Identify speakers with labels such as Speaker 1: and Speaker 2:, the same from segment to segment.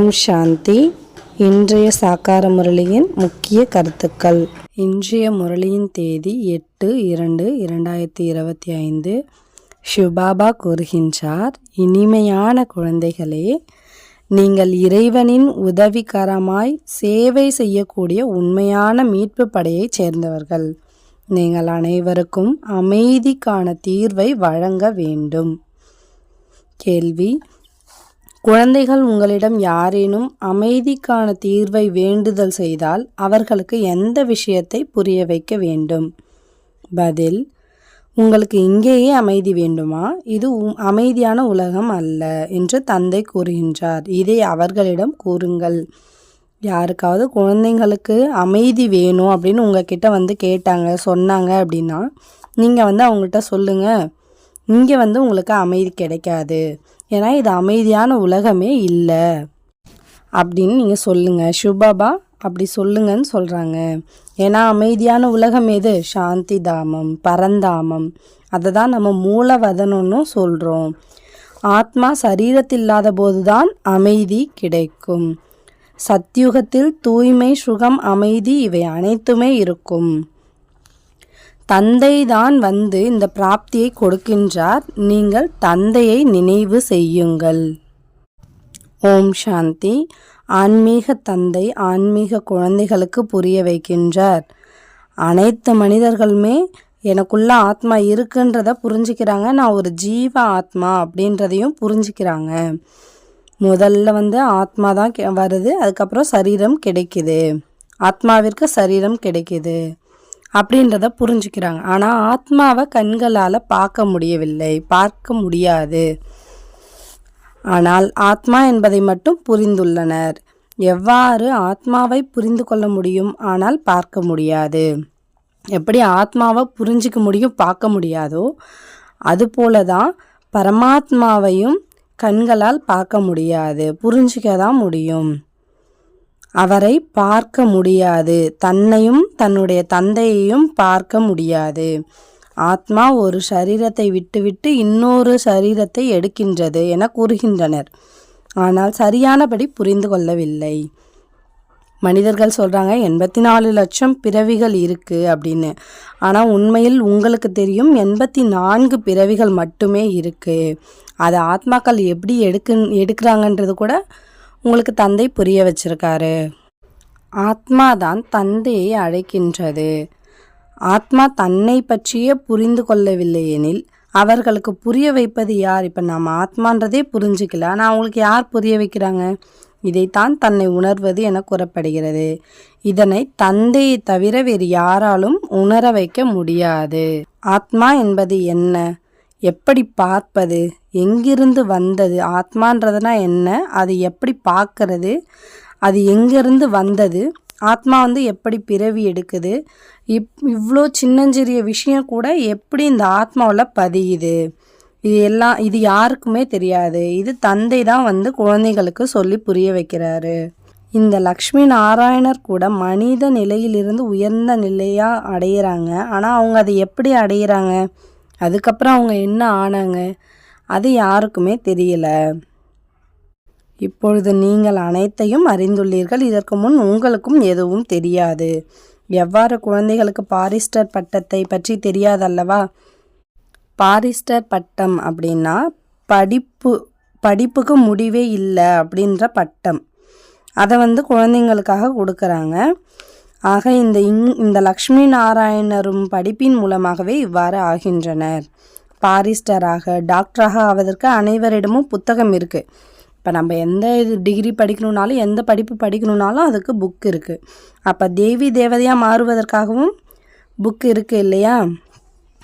Speaker 1: ஓம் சாந்தி. இன்றைய சாக்கார முரளியின் முக்கிய கருத்துக்கள். இன்றைய முரளியின் தேதி எட்டு இரண்டு இரண்டாயிரத்தி இருபத்தி ஐந்து. ஷிபாபா கூறுகின்றார் இனிமையான குழந்தைகளே நீங்கள் இறைவனின் உதவிகரமாய் சேவை செய்யக்கூடிய உண்மையான மீட்பு படையைச் சேர்ந்தவர்கள். நீங்கள் அனைவருக்கும் அமைதிக்கான தீர்வை வழங்க வேண்டும். கேள்வி குழந்தைகள் உங்களிடம் யாரேனும் அமைதிக்கான தீர்வை வேண்டுதல் செய்தால் அவர்களுக்கு எந்த விஷயத்தை புரிய வைக்க வேண்டும்? பதில் உங்களுக்கு இங்கேயே அமைதி வேண்டுமா? இது அமைதியான உலகம் அல்ல என்று தந்தை கூறுகின்றார். இதை அவர்களிடம் கூறுங்கள். யாருக்காவது குழந்தைங்களுக்கு அமைதி வேணும் அப்படின்னு உங்ககிட்ட வந்து கேட்டாங்க சொன்னாங்க அப்படின்னா நீங்கள் வந்து அவங்கள்ட்ட சொல்லுங்கள் இங்கே வந்து உங்களுக்கு அமைதி கிடைக்காது. ஏன்னா இது அமைதியான உலகமே இல்லை. அப்படின்னு நீங்கள் சொல்லுங்கள் சுபாபா அப்படி சொல்லுங்கன்னு சொல்கிறாங்க ஏன்னா அமைதியான உலகம் எது? சாந்தி தாமம் பரந்தாமம். அதை தான் நம்ம மூலவதனம்னு சொல்கிறோம் ஆத்மா சரீரத்தில்லாத போதுதான் அமைதி கிடைக்கும். சத்யுகத்தில் தூய்மை சுகம் அமைதி இவை அனைத்துமே இருக்கும். தந்தை தான் வந்து இந்த பிராப்தியை கொடுக்கின்றார். நீங்கள் தந்தையை நினைவு செய்யுங்கள். ஓம் சாந்தி. ஆன்மீக தந்தை ஆன்மீக குழந்தைகளுக்கு புரிய வைக்கின்றார். அனைத்து மனிதர்களுமே எனக்குள்ள ஆத்மா இருக்குன்றத புரிஞ்சுக்கிறாங்க. நான் ஒரு ஜீவ ஆத்மா அப்படின்றதையும் புரிஞ்சுக்கிறாங்க. முதல்ல வந்து ஆத்மா தான் கெ- வருது. அதுக்கப்புறம் சரீரம் கிடைக்குது. ஆத்மாவிற்கு சரீரம் கிடைக்குது. அப்படின்றத புரிஞ்சுக்கிறாங்க. ஆனால் ஆத்மாவை கண்களால் பார்க்க முடியவில்லை. பார்க்க முடியாது. ஆனால் ஆத்மா என்பதை மட்டும் புரிந்துள்ளனர். எவ்வாறு ஆத்மாவை புரிந்து கொள்ள முடியும்? ஆனால் பார்க்க முடியாது. எப்படி ஆத்மாவை புரிஞ்சிக்க முடியும்? பார்க்க முடியாதோ அதுபோல தான் பரமாத்மாவையும் கண்களால் பார்க்க முடியாது. புரிஞ்சிக்க தான் முடியும். அவரை பார்க்க முடியாது. தன்னையும் தன்னுடைய தந்தையையும் பார்க்க முடியாது. ஆத்மா ஒரு சரீரத்தை விட்டுவிட்டு இன்னொரு சரீரத்தை எடுக்கின்றது என கூறுகின்றனர். ஆனால் சரியானபடி புரிந்து கொள்ளவில்லை. மனிதர்கள் சொல்கிறாங்க எண்பத்தி நாலு லட்சம் பிறவிகள் இருக்குது அப்படின்னு. ஆனால் உண்மையில் உங்களுக்கு தெரியும் எண்பத்தி நான்கு பிறவிகள் மட்டுமே இருக்குது அதை ஆத்மாக்கள் எப்படி எடுக்கு எடுக்கிறாங்கன்றது கூட உங்களுக்கு தந்தை புரிய வச்சிருக்காரு. ஆத்மா தான் தந்தையை அழைக்கின்றது. ஆத்மா தன்னை பற்றியே புரிந்து கொள்ளவில்லை எனில் அவர்களுக்கு புரிய வைப்பது யார்? இப்போ நம்ம ஆத்மான்றதே புரிஞ்சுக்கல. ஆனால் அவங்களுக்கு யார் புரிய வைக்கிறாங்க? இதைத்தான் தன்னை உணர்வது என கூறப்படுகிறது. இதனை தந்தையை தவிர வேறு யாராலும் உணர வைக்க முடியாது. ஆத்மா என்பது என்ன? எப்படி பார்ப்பது? எங்கிருந்து வந்தது? ஆத்மான்றதுனா என்ன? அது எப்படி பார்க்கறது? அது எங்கிருந்து வந்தது? ஆத்மா வந்து எப்படி பிறவி எடுக்குது? இப் இவ்வளோ சின்னஞ்சிறிய விஷயம் கூட எப்படி இந்த ஆத்மாவில் பதியுது? இது எல்லாம் இது யாருக்குமே தெரியாது. இது தந்தை தான் வந்து குழந்தைகளுக்கு சொல்லி புரிய வைக்கிறாரு. இந்த லக்ஷ்மி நாராயணர் கூட மனித நிலையிலிருந்து உயர்ந்த நிலையாக அடையிறாங்க. ஆனால் அவங்க அதை எப்படி அடையிறாங்க? அதுக்கப்புறம் அவங்க என்ன ஆனாங்க அது யாருக்குமே தெரியல. இப்பொழுது நீங்கள் அனைத்தையும் அறிந்துள்ளீர்கள் இதற்கு முன் உங்களுக்கும் எதுவும் தெரியாது. எவ்வாறு குழந்தைகளுக்கு பாரிஸ்டர் பட்டத்தை பற்றி தெரியாதல்லவா? பாரிஸ்டர் பட்டம் அப்படின்னா படிப்பு படிப்புக்கு முடிவே இல்லை அப்படின்ற பட்டம். அதை வந்து குழந்தைங்களுக்காக கொடுக்குறாங்க. ஆக இந்த இங் இந்த லக்ஷ்மி நாராயணரும் படிப்பின் மூலமாகவே இவ்வாறு ஆகின்றனர். பாரிஸ்டராக டாக்டராக ஆவதற்கு அனைவரிடமும் புத்தகம் இருக்குது இப்போ நம்ம எந்த இது டிகிரி படிக்கணுன்னாலும் எந்த படிப்பு படிக்கணுன்னாலும் அதுக்கு புக் இருக்குது அப்போ தேவி தேவதையாக மாறுவதற்காகவும் புக் இருக்குது இல்லையா?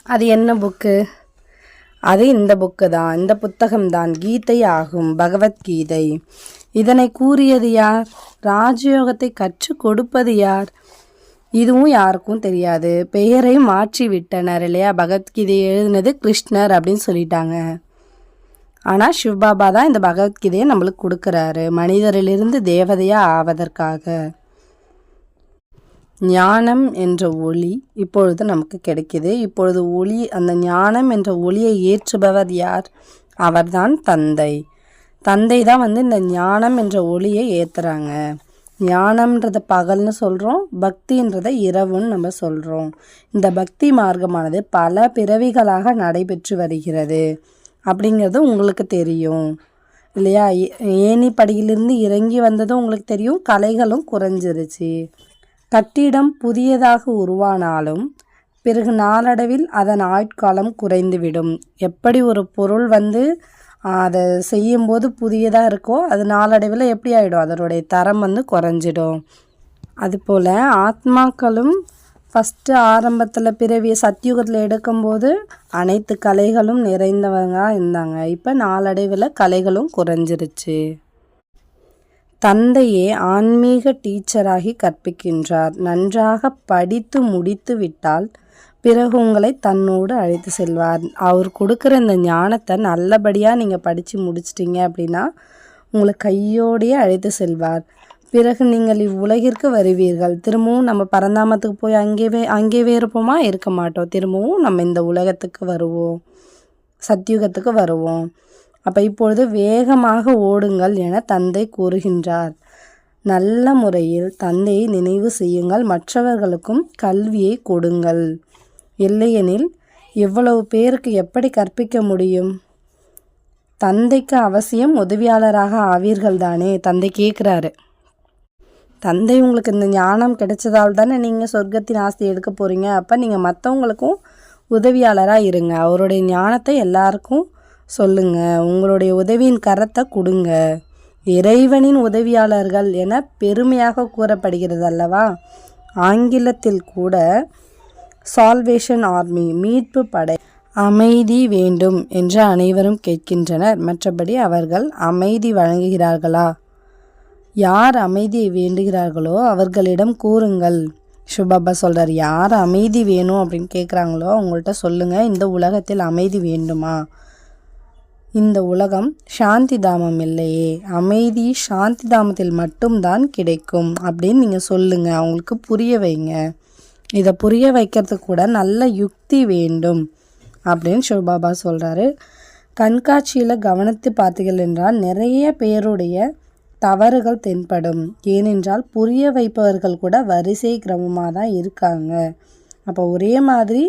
Speaker 1: அது என்ன புக்கு அது இந்த புக்கு தான். இந்த புத்தகம் தான். கீதை ஆகும். பகவத்கீதை. இதனை கூறியது யார்? ராஜயோகத்தை கற்றுக் கொடுப்பது யார்? இதுவும் யாருக்கும் தெரியாது. பெயரை மாற்றி விட்டனர் இல்லையா? பகவத்கீதை எழுதினது கிருஷ்ணர் அப்படின்னு சொல்லிட்டாங்க. ஆனால் சிவ்பாபா தான் இந்த பகவத்கீதையை நம்மளுக்கு கொடுக்குறாரு. மனிதரிலிருந்து தேவதையாக ஆவதற்காக. ஞானம் என்ற ஒளி இப்பொழுது நமக்கு கிடைக்கிது. இப்பொழுது ஒளி அந்த ஞானம் என்ற ஒளியை ஏற்றுபவர் யார்? அவர்தான் தந்தை. தந்தை தான் வந்து இந்த ஞானம் என்ற ஒளியை ஏற்றுறாங்க ஞானம்ன்றத பகல்னு சொல்கிறோம் பக்தின்றத இரவுன்னு நம்ம சொல்கிறோம் இந்த பக்தி மார்க்கமானது பல பிறவிகளாக நடைபெற்று வருகிறது. அப்படிங்கிறது உங்களுக்கு தெரியும். இல்லையா? ஏ- ஏணி படியிலிருந்து இறங்கி வந்ததும் உங்களுக்கு தெரியும் கலைகளும் குறைஞ்சிருச்சு. கட்டிடம் புதியதாக உருவானாலும் பிறகு நாளடைவில் அதன் ஆயுட்காலம் குறைந்துவிடும். எப்படி ஒரு பொருள் வந்து அதை செய்யும்போது புதியதாக இருக்கோ அது நாளடைவில் எப்படி ஆகிடும் அதனுடைய தரம் வந்து குறைஞ்சிடும். அதுபோல் ஆத்மாக்களும் ஃபஸ்ட்டு ஆரம்பத்தில் பிறவி சத்தியுகத்தில் எடுக்கும்போது அனைத்து கலைகளும் நிறைந்தவங்க இருந்தாங்க. இப்போ நாளடைவில் கலைகளும் குறைஞ்சிருச்சு. தந்தையே ஆன்மீக டீச்சராகி கற்பிக்கின்றார். நன்றாக படித்து முடித்து விட்டால் பிறகு உங்களை தன்னோடு அழைத்து செல்வார். அவர் கொடுக்குற இந்த ஞானத்தை நல்லபடியாக நீங்கள் படித்து முடிச்சிட்டிங்க அப்படின்னா உங்களை கையோடையே அழைத்து செல்வார். பிறகு நீங்கள் இவ்வுலகிற்கு வருவீர்கள். திரும்பவும் நம்ம பரந்தாமத்துக்கு போய் அங்கேவே அங்கேயே இருப்போமா இருக்க மாட்டோம். திரும்பவும் நம்ம இந்த உலகத்துக்கு வருவோம். சத்தியுகத்துக்கு வருவோம். அப்போ இப்பொழுது வேகமாக ஓடுங்கள் என தந்தை கூறுகின்றார். நல்ல முறையில் தந்தையை நினைவு செய்யுங்கள். மற்றவர்களுக்கும் கல்வியை கொடுங்கள். இல்லையெனில் இவ்வளவு பேருக்கு எப்படி கற்பிக்க முடியும்? தந்தைக்கு அவசியம் உதவியாளராக ஆவீர்கள் தானே தந்தை கேட்குறாரு தந்தை உங்களுக்கு இந்த ஞானம் கிடைச்சதால் தானே நீங்கள் சொர்க்கத்தின் ஆஸ்தி எடுக்க போகிறீங்க அப்போ நீங்கள் மற்றவங்களுக்கும் உதவியாளராக இருங்க. அவருடைய ஞானத்தை எல்லாருக்கும் சொல்லுங்கள் உங்களுடைய உதவியின் கரத்தை கொடுங்க. இறைவனின் உதவியாளர்கள் என பெருமையாக கூறப்படுகிறது அல்லவா? ஆங்கிலத்தில் கூட சால்வேஷன் ஆர்மி மீட்பு படை அமைதி வேண்டும் என்று அனைவரும் கேட்கின்றனர். மற்றபடி அவர்கள் அமைதி வழங்குகிறார்களா? யார் அமைதியை வேண்டுகிறார்களோ அவர்களிடம் கூறுங்கள். சுபாபா சொல்கிறார் யார் அமைதி வேணும்? அப்படின்னு கேட்குறாங்களோ அவங்கள்ட்ட சொல்லுங்கள் இந்த உலகத்தில் அமைதி வேண்டுமா? இந்த உலகம் சாந்தி தாமம் இல்லையே. அமைதி சாந்தி தாமத்தில் மட்டும்தான் கிடைக்கும் அப்படின்னு நீங்கள் சொல்லுங்கள் அவங்களுக்கு புரிய வைங்க. இதை புரிய வைக்கிறதுக்கு கூட நல்ல யுக்தி வேண்டும் அப்படின்னு சிவபாபா சொல்கிறாரு கண்காட்சியில் கவனித்து பார்த்தீர்கள் என்றால் நிறைய பேருடைய தவறுகள் தென்படும். ஏனென்றால் புரிய வைப்பவர்கள் கூட வரிசை கிரமமாக தான் இருக்காங்க. அப்போ ஒரே மாதிரி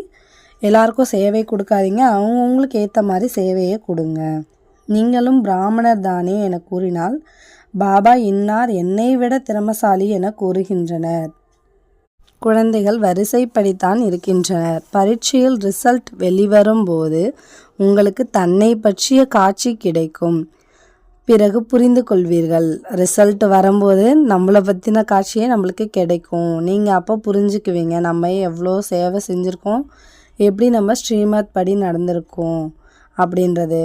Speaker 1: எல்லாருக்கும் சேவை கொடுக்காதீங்க. அவங்கவுங்களுக்கு ஏற்ற மாதிரி சேவையை கொடுங்க. நீங்களும் பிராமணர் தானே என கூறினால் பாபா இன்னார் என்னை விட திறமசாலி என கூறுகின்றனர். குழந்தைகள் வரிசைப்படித்தான் இருக்கின்றனர். பரீட்சையில் ரிசல்ட் வெளிவரும் போது உங்களுக்கு தன்னை பற்றிய காட்சி கிடைக்கும். பிறகு புரிந்து கொள்வீர்கள் ரிசல்ட் வரும்போது நம்மளை பற்றின காட்சியே நம்மளுக்கு கிடைக்கும். நீங்கள் அப்போ புரிஞ்சுக்குவீங்க நம்ம எவ்வளோ சேவை செஞ்சுருக்கோம் எப்படி நம்ம ஸ்ரீமத் படி நடந்திருக்கோம் அப்படின்றது.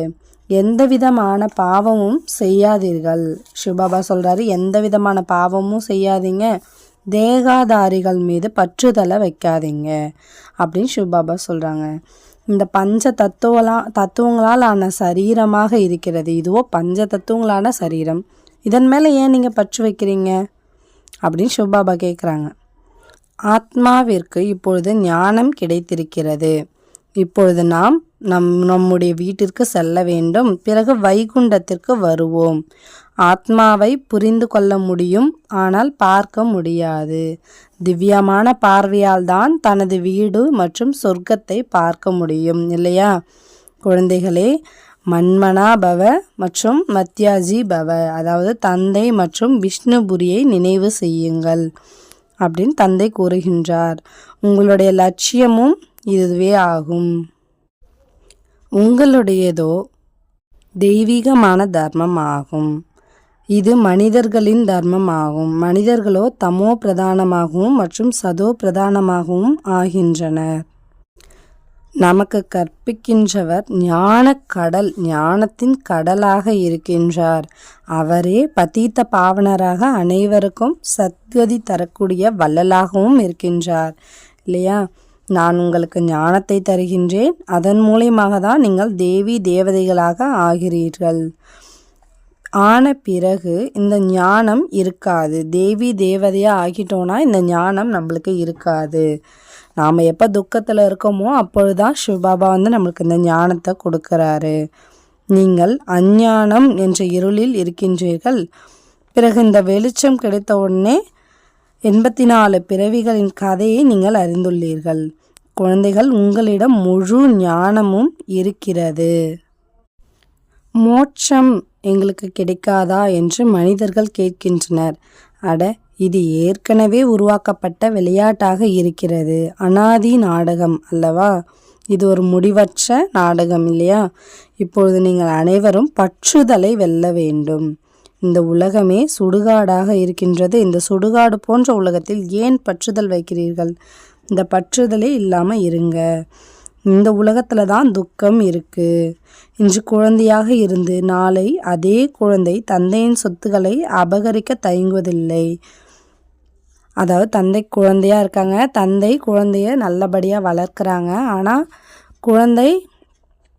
Speaker 1: எந்த விதமான பாவமும் செய்யாதீர்கள். சிவபாபா சொல்கிறாரு எந்த விதமான பாவமும் செய்யாதீங்க. தேகாதாரிகள் மீது பற்றுதலை வைக்காதீங்க அப்படின்னு சிவபாபா சொல்கிறாங்க இந்த பஞ்ச தத்துவலாம் தத்துவங்களால் ஆன சரீரமாக இருக்கிறது. இதுவோ பஞ்ச தத்துவங்களான சரீரம். இதன் மேலே ஏன் நீங்கள் பற்று வைக்கிறீங்க? அப்படின்னு சிவபாபா கேட்குறாங்க ஆத்மாவிற்கு இப்பொழுது ஞானம் கிடைத்திருக்கிறது. இப்பொழுது நாம் நம் நம்முடைய வீட்டிற்கு செல்ல வேண்டும். பிறகு வைகுண்டத்திற்கு வருவோம். ஆத்மாவை புரிந்து கொள்ள முடியும். ஆனால் பார்க்க முடியாது. திவ்யமான பார்வையால் தான் தனது வீடு மற்றும் சொர்க்கத்தை பார்க்க முடியும். இல்லையா? குழந்தைகளே மன்மனா பவ மற்றும் மத்யாஜி பவ அதாவது தந்தை மற்றும் விஷ்ணுபுரியை நினைவு செய்யுங்கள். அப்படின்னு தந்தை கூறுகின்றார். உங்களுடைய லட்சியமும் இதுவே ஆகும். உங்களுடையதோ தெய்வீகமான தர்மம் ஆகும் இது மனிதர்களின் தர்மம் ஆகும் மனிதர்களோ தமோ பிரதானமாகவும் மற்றும் சதோ பிரதானமாகவும் ஆகின்றனர். நமக்கு கற்பிக்கின்றவர் ஞான கடல் ஞானத்தின் கடலாக இருக்கின்றார். அவரே பதீத்த பாவனராக அனைவருக்கும் சத்கதி தரக்கூடிய வள்ளலாகவும் இருக்கின்றார். இல்லையா? நான் உங்களுக்கு ஞானத்தை தருகின்றேன். அதன் மூலியமாக தான் நீங்கள் தேவி தேவதைகளாக ஆகிறீர்கள். ஆன பிறகு இந்த ஞானம் இருக்காது. தேவி தேவதையாக ஆகிட்டோன்னா இந்த ஞானம் நம்மளுக்கு இருக்காது. நாம் எப்போ துக்கத்தில் இருக்கோமோ அப்பொழுதுதான் சிவபாபா வந்து நம்மளுக்கு இந்த ஞானத்தை கொடுக்குறாரு. நீங்கள் அஞ்ஞானம் என்ற இருளில் இருக்கின்றீர்கள். பிறகு இந்த வெளிச்சம் கிடைத்த உடனே எண்பத்தி நாலு பிறவிகளின் கதையை நீங்கள் அறிந்துள்ளீர்கள். குழந்தைகள் உங்களிடம் முழு ஞானமும் இருக்கிறது. மோட்சம் எங்களுக்கு கிடைக்காதா என்று மனிதர்கள் கேட்கின்றனர். அட இது ஏற்கனவே உருவாக்கப்பட்ட விளையாட்டாக இருக்கிறது. அனாதி நாடகம் அல்லவா? இது ஒரு முடிவற்ற நாடகம் இல்லையா? இப்பொழுது நீங்கள் அனைவரும் பற்றுதலை வெல்ல வேண்டும். இந்த உலகமே சுடுகாடாக இருக்கின்றது. இந்த சுடுகாடு போன்ற உலகத்தில் ஏன் பற்றுதல் வைக்கிறீர்கள்? இந்த பற்றுதலே இல்லாமல் இருங்க. இந்த உலகத்தில் தான் துக்கம் இருக்குது இன்று குழந்தையாக இருந்து நாளை அதே குழந்தை தந்தையின் சொத்துக்களை அபகரிக்க தயங்குவதில்லை. அதாவது தந்தை குழந்தையாக இருக்காங்க. தந்தை குழந்தைய நல்லபடியாக வளர்க்குறாங்க. ஆனால் குழந்தை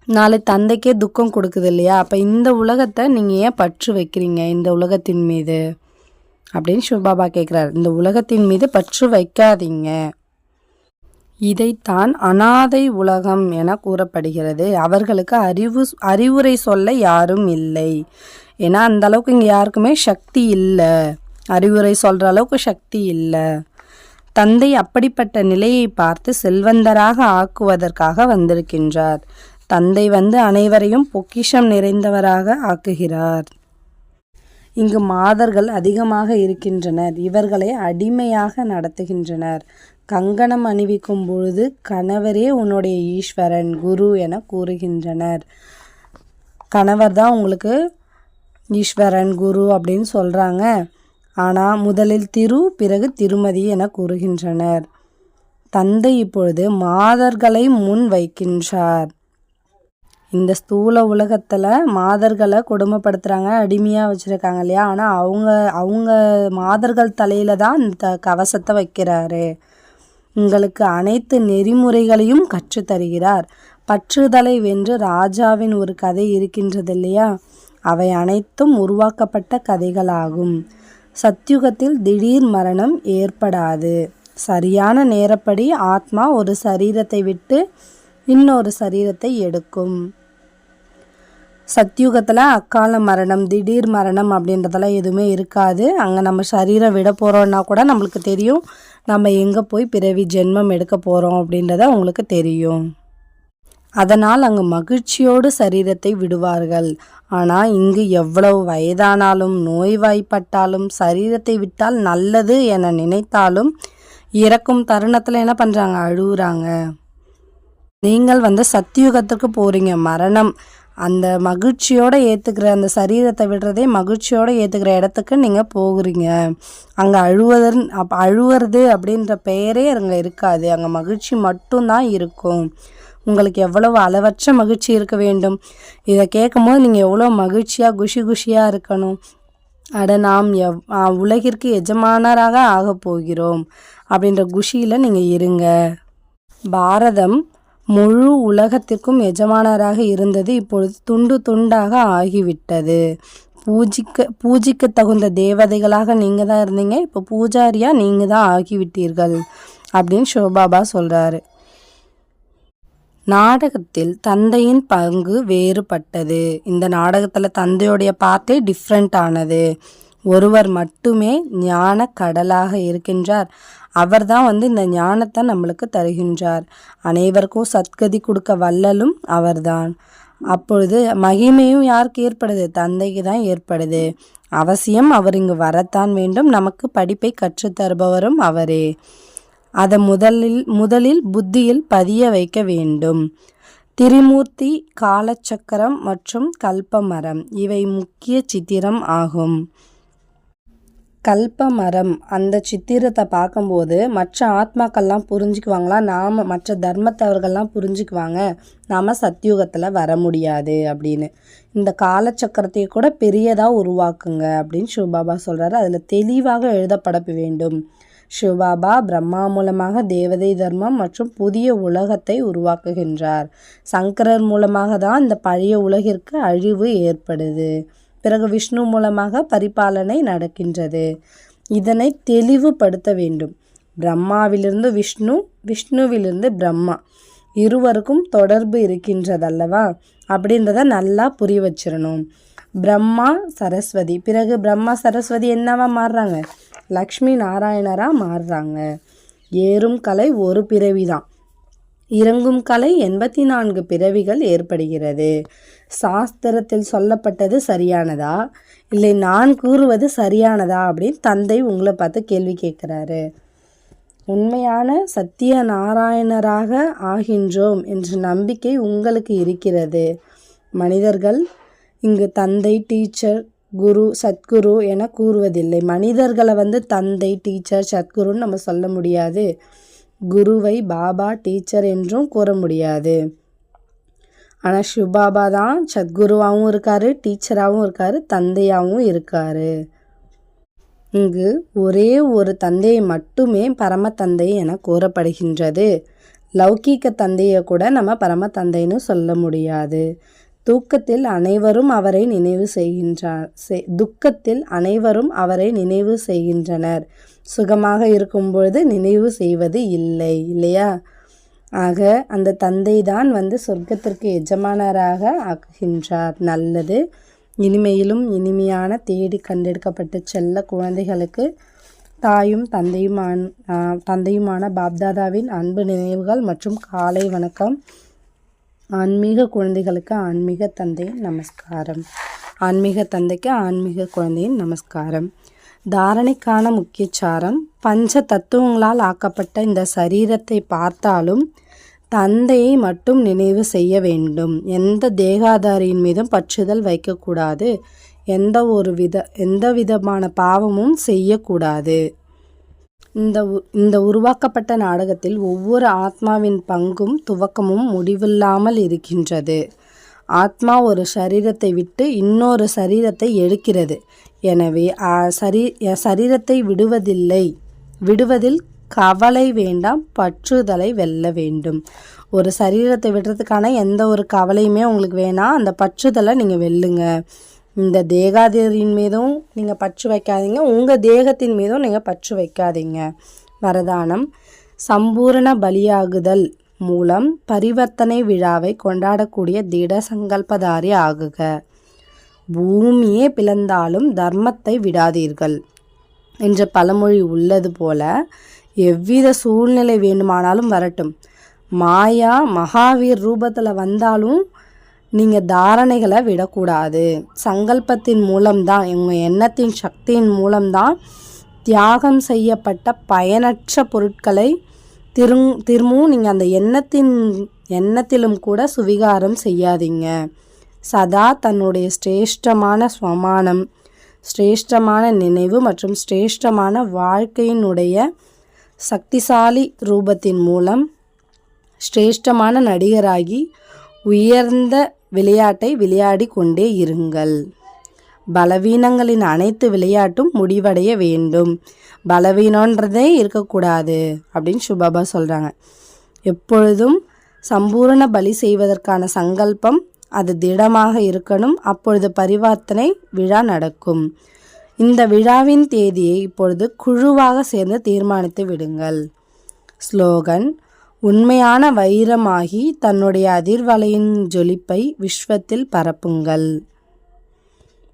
Speaker 1: நாளை தந்தைக்கே துக்கம் கொடுக்குது இல்லையா அப்போ இந்த உலகத்தை நீங்கள் ஏன் பற்று வைக்கிறீங்க இந்த உலகத்தின் மீது? அப்படின்னு சிவபாபா கேட்குறாரு இந்த உலகத்தின் மீது பற்று வைக்காதீங்க. இதைத்தான் அனாதை உலகம் என கூறப்படுகிறது. அவர்களுக்கு அறிவு அறிவுரை சொல்ல யாரும் இல்லை. ஏன்னா அந்த அளவுக்கு இங்கே யாருக்குமே சக்தி இல்லை. அறிவுரை சொல்கிற அளவுக்கு சக்தி இல்லை. தந்தை அப்படிப்பட்ட நிலையை பார்த்து செல்வந்தராக ஆக்குவதற்காக வந்திருக்கின்றார். தந்தை வந்து அனைவரையும் பொக்கிஷம் நிறைந்தவராக ஆக்குகிறார். இங்கு மாதர்கள் அதிகமாக இருக்கின்றனர். இவர்களை அடிமையாக நடத்துகின்றனர். கங்கணம் அணிவிக்கும் பொழுது கணவரே உன்னுடைய ஈஸ்வரன் குரு என கூறுகின்றனர். கணவர் தான் உங்களுக்கு ஈஸ்வரன் குரு அப்படின்னு சொல்கிறாங்க ஆனால் முதலில் திரு பிறகு திருமதி என கூறுகின்றனர். தந்தை இப்பொழுது மாதர்களை முன் வைக்கின்றார். இந்த ஸ்தூல உலகத்தில் மாதர்களை கொடுமைப்படுத்துகிறாங்க அடிமையாக வச்சுருக்காங்க இல்லையா? ஆனால் அவங்க அவங்க மாதர்கள் தலையில் தான் இந்த கவசத்தை வைக்கிறாரு. உங்களுக்கு அனைத்து நெறிமுறைகளையும் கற்றுத்தருகிறார். பற்றுதலை வென்று ராஜாவின் ஒரு கதை இருக்கின்றது இல்லையா? அவை அனைத்தும் உருவாக்கப்பட்ட கதைகளாகும். சத்யுகத்தில் திடீர் மரணம் ஏற்படாது. சரியான நேரப்படி ஆத்மா ஒரு சரீரத்தை விட்டு இன்னொரு சரீரத்தை எடுக்கும். சத்தியுகத்தில் அக்கால மரணம் திடீர் மரணம் அப்படின்றதெல்லாம் எதுவுமே இருக்காது. அங்கே நம்ம சரீரம் விட போகிறோன்னா கூட நம்மளுக்கு தெரியும். நம்ம எங்கே போய் பிறவி ஜென்மம் எடுக்க போகிறோம் அப்படின்றத உங்களுக்கு தெரியும். அதனால் அங்கு மகிழ்ச்சியோடு சரீரத்தை விடுவார்கள். ஆனால் இங்கு எவ்வளவு வயதானாலும் நோய்வாய்ப்பட்டாலும் சரீரத்தை விட்டால் நல்லது என நினைத்தாலும் இறக்கும் தருணத்தில் என்ன பண்ணுறாங்க அழுகுறாங்க நீங்கள் வந்து சத்தியுகத்துக்கு போகிறீங்க மரணம். அந்த மகிழ்ச்சியோடு ஏற்றுக்கிற அந்த சரீரத்தை விடுறதே மகிழ்ச்சியோடு ஏற்றுக்கிற இடத்துக்கு நீங்கள் போகிறீங்க. அங்கே அழுவதன் அப் அழுவுறது அப்படின்ற பெயரே அங்கே இருக்காது. அங்கே மகிழ்ச்சி மட்டும்தான் இருக்கும். உங்களுக்கு எவ்வளவு அளவற்ற மகிழ்ச்சி இருக்க வேண்டும்? இதை கேட்கும்போது நீங்கள் எவ்வளோ மகிழ்ச்சியாக குஷி குஷியாக இருக்கணும்? அட நாம் எவ் உலகிற்கு எஜமானராக ஆகப் போகிறோம். அப்படின்ற குஷியில் நீங்கள் இருங்க. பாரதம் முழு உலகத்திற்கும் எஜமானராக இருந்தது. இப்பொழுது துண்டு துண்டாக ஆகிவிட்டது. பூஜிக்க பூஜிக்க தகுந்த தேவதைகளாக நீங்கள் தான் இருந்தீங்க. இப்போ பூஜாரியாக நீங்கள் தான் ஆகிவிட்டீர்கள் அப்படின்னு சிவபாபா சொல்கிறாரு நாடகத்தில் தந்தையின் பங்கு வேறுபட்டது. இந்த நாடகத்தில் தந்தையுடைய பார்ட்டே டிஃப்ரெண்ட் ஆனது. ஒருவர் மட்டுமே ஞான கடலாக இருக்கின்றார். அவர் தான் வந்து இந்த ஞானத்தை நம்மளுக்கு தருகின்றார். அனைவருக்கும் சத்கதி கொடுக்க வல்லலும் அவர்தான். அப்பொழுது மகிமையும் யாருக்கு ஏற்படுது? தந்தைக்கு தான் ஏற்படுது. அவசியம் அவர் இங்கு வரத்தான் வேண்டும். நமக்கு படிப்பை கற்றுத்தருபவரும் அவரே. அதை முதலில் முதலில் புத்தியில் பதிய வைக்க வேண்டும். திரிமூர்த்தி காலச்சக்கரம் மற்றும் கல்பமரம் இவை முக்கிய சித்திரம் ஆகும். கல்ப மரம் அந்த சித்திரத்தை பார்க்கும்போது மற்ற ஆத்மாக்கள்லாம் புரிஞ்சுக்குவாங்களா? நாம் மற்ற தர்மத்தவர்கள்லாம் புரிஞ்சுக்குவாங்க. நாம் சத்தியுகத்தில் வர முடியாது அப்படின்னு. இந்த காலச்சக்கரத்தை கூட பெரியதாக உருவாக்குங்க அப்படின்னு சிவபாபா சொல்கிறாரு அதில் தெளிவாக எழுதப்பட வேண்டும். சிவபாபா பிரம்மா மூலமாக தேவதை தர்மம் மற்றும் புதிய உலகத்தை உருவாக்குகின்றார். சங்கரர் மூலமாக தான் இந்த பழைய உலகிற்கு அழிவு ஏற்படுது. பிறகு விஷ்ணு மூலமாக பரிபாலனை நடக்கின்றது. இதனை தெளிவுபடுத்த வேண்டும். பிரம்மாவிலிருந்து விஷ்ணு விஷ்ணுவிலிருந்து பிரம்மா. இருவருக்கும் தொடர்பு இருக்கின்றதல்லவா? அப்படின்றத நல்லா புரிய வச்சிடணும் பிரம்மா சரஸ்வதி. பிறகு பிரம்மா சரஸ்வதி என்னவா மாறுறாங்க? லக்ஷ்மி நாராயணராக மாறுறாங்க. ஏறும் கலை ஒரு பிறவி தான் இறங்கும் கலை எண்பத்தி நான்கு பிறவிகள் ஏற்படுகிறது. சாஸ்திரத்தில் சொல்லப்பட்டது சரியானதா? இல்லை நான் கூறுவது சரியானதா அப்படின்னு தந்தை உங்களை பார்த்து கேள்வி கேட்குறாரு. உண்மையான சத்திய நாராயணராக ஆகின்றோம் என்ற நம்பிக்கை உங்களுக்கு இருக்கிறது. மனிதர்கள் இங்கு தந்தை டீச்சர் குரு சத்குரு என கூறுவதில்லை. மனிதர்களை வந்து தந்தை டீச்சர் சத்குருன்னு நம்ம சொல்ல முடியாது. குருவை பாபா டீச்சர் என்றும் கூற முடியாது. ஆனால் சிவபாபா தான் சத்குருவாகவும் இருக்கார் டீச்சராகவும் இருக்கார் தந்தையாகவும் இருக்கார். இங்கு ஒரே ஒரு தந்தையை மட்டுமே பரம தந்தை என கூறப்படுகின்றது. லௌகீக தந்தையை கூட நம்ம பரம தந்தைன்னு சொல்ல முடியாது. தூக்கத்தில் அனைவரும் அவரை நினைவு செய்கின்றார் துக்கத்தில் அனைவரும் அவரை நினைவு செய்கின்றனர். சுகமாக இருக்கும்பொழுது நினைவு செய்வது இல்லை இல்லையா? ஆக அந்த தந்தை தான் வந்து சொர்க்கத்திற்கு எஜமானராக ஆக்குகின்றார். நல்லது. இனிமையிலும் இனிமையான தேடி கண்டெடுக்கப்பட்ட செல்ல குழந்தைகளுக்கு தாயும் தந்தையுமான தந்தையுமான பாப்தாதாவின் அன்பு நினைவுகள் மற்றும் காலை வணக்கம். ஆன்மீக குழந்தைகளுக்கு ஆன்மீக தந்தையின் நமஸ்காரம். ஆன்மீக தந்தைக்கு ஆன்மீக குழந்தையின் நமஸ்காரம். தாரணைக்கான முக்கியச்சாரம் பஞ்ச தத்துவங்களால் ஆக்கப்பட்ட இந்த சரீரத்தை பார்த்தாலும் தந்தையை மட்டும் நினைவு செய்ய வேண்டும். எந்த தேகாதாரியின் மீதும் பற்றுதல் வைக்கக்கூடாது. எந்த ஒரு வித எந்த விதமான பாவமும் செய்யக்கூடாது. இந்த இந்த உருவாக்கப்பட்ட நாடகத்தில் ஒவ்வொரு ஆத்மாவின் பங்கும் துவக்கமும் முடிவில்லாமல் இருக்கின்றது. ஆத்மா ஒரு சரீரத்தை விட்டு இன்னொரு சரீரத்தை எடுக்கிறது. எனவே சரீ சரீரத்தை விடுவதில்லை. விடுவதில் கவலை வேண்டாம் பற்றுதலை வெல்ல வேண்டும். ஒரு சரீரத்தை விடுறதுக்கான எந்த ஒரு கவலையுமே உங்களுக்கு வேணாம் அந்த பற்றுதலை நீங்கள் வெல்லுங்க. இந்த தேகாதிரின் மீதும் நீங்கள் பற்று வைக்காதீங்க உங்கள் தேகத்தின் மீதும் நீங்கள் பற்று வைக்காதீங்க. வரதானம் சம்பூரண பலியாகுதல். மூலம் பரிவர்த்தனை விழாவை கொண்டாடக்கூடிய திட சங்கல்பதாரி ஆகுக. பூமியே பிளந்தாலும் தர்மத்தை விடாதீர்கள். என்ற பழமொழி உள்ளது போல எவ்வித சூழ்நிலை வேண்டுமானாலும் வரட்டும். மாயா மகாவீர் ரூபத்தில் வந்தாலும் நீங்கள் தாரணைகளை விடக்கூடாது. சங்கல்பத்தின் மூலம்தான் உங்கள் எண்ணத்தின் சக்தியின் மூலம்தான் தியாகம் செய்யப்பட்ட பயனற்ற பொருட்களை திரும் திரும்பவும் நீங்கள் அந்த எண்ணத்தின் எண்ணத்திலும் கூட சுவிகாரம் செய்யாதீங்க. சதா தன்னுடைய சிரேஷ்டமான ஸ்வமானம் சிரேஷ்டமான நினைவு மற்றும் சிரேஷ்டமான வாழ்க்கையினுடைய சக்திசாலி ரூபத்தின் மூலம் சிரேஷ்டமான நடிகராகி உயர்ந்த விளையாட்டை விளையாடி கொண்டே இருங்கள். பலவீனங்களின் அனைத்து விளையாட்டும் முடிவடைய வேண்டும். பலவீனன்றதே இருக்கக்கூடாது அப்படின்னு சுபாபா சொல்கிறாங்க எப்பொழுதும் சம்பூரண பலி செய்வதற்கான சங்கல்பம் அது திடமாக இருக்கணும். அப்பொழுது பரிவர்த்தனை விழா நடக்கும். இந்த விழாவின் தேதியை இப்பொழுது குழுவாக சேர்ந்து தீர்மானித்து விடுங்கள். ஸ்லோகன் உண்மையான வைரமாகி தன்னுடைய அதிர்வலையின் ஜொலிப்பை விஸ்வத்தில் பரப்புங்கள்.